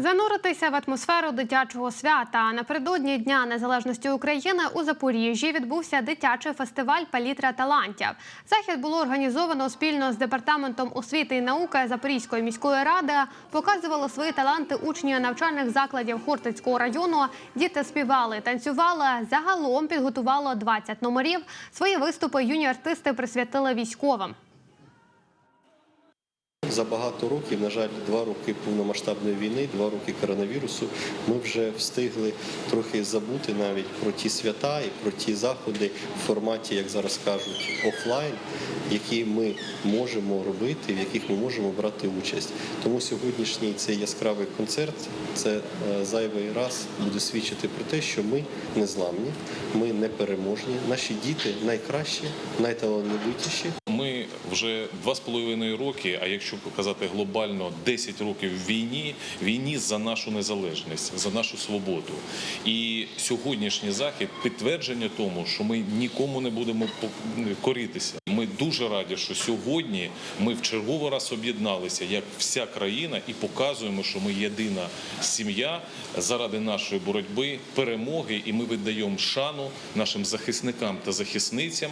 Зануритися в атмосферу дитячого свята напередодні Дня Незалежності України у Запоріжжі відбувся дитячий фестиваль Палітра талантів. Захід було організовано спільно з департаментом освіти і науки Запорізької міської ради. Показували свої таланти учні навчальних закладів Хортицького району. Діти співали, танцювали. Загалом підготувало 20 номерів. Свої виступи юні артисти присвятили військовим. За багато років, на жаль, два роки повномасштабної війни, два роки коронавірусу, ми вже встигли трохи забути навіть про ті свята і про ті заходи в форматі, як зараз кажуть, офлайн, які ми можемо робити, в яких ми можемо брати участь. Тому сьогоднішній цей яскравий концерт це е, зайвий раз буде свідчити про те, що ми незламні, ми непереможні. Наші діти найкращі, найталановитіші. Ми вже два з половиною роки, а якщо показати глобально 10 років війні, війні за нашу незалежність, за нашу свободу. І сьогоднішній захід підтвердження тому, що ми нікому не будемо коритися. Ми дуже раді, що сьогодні ми в черговий раз об'єдналися як вся країна і показуємо, що ми єдина сім'я заради нашої боротьби, перемоги, і ми віддаємо шану нашим захисникам та захисницям.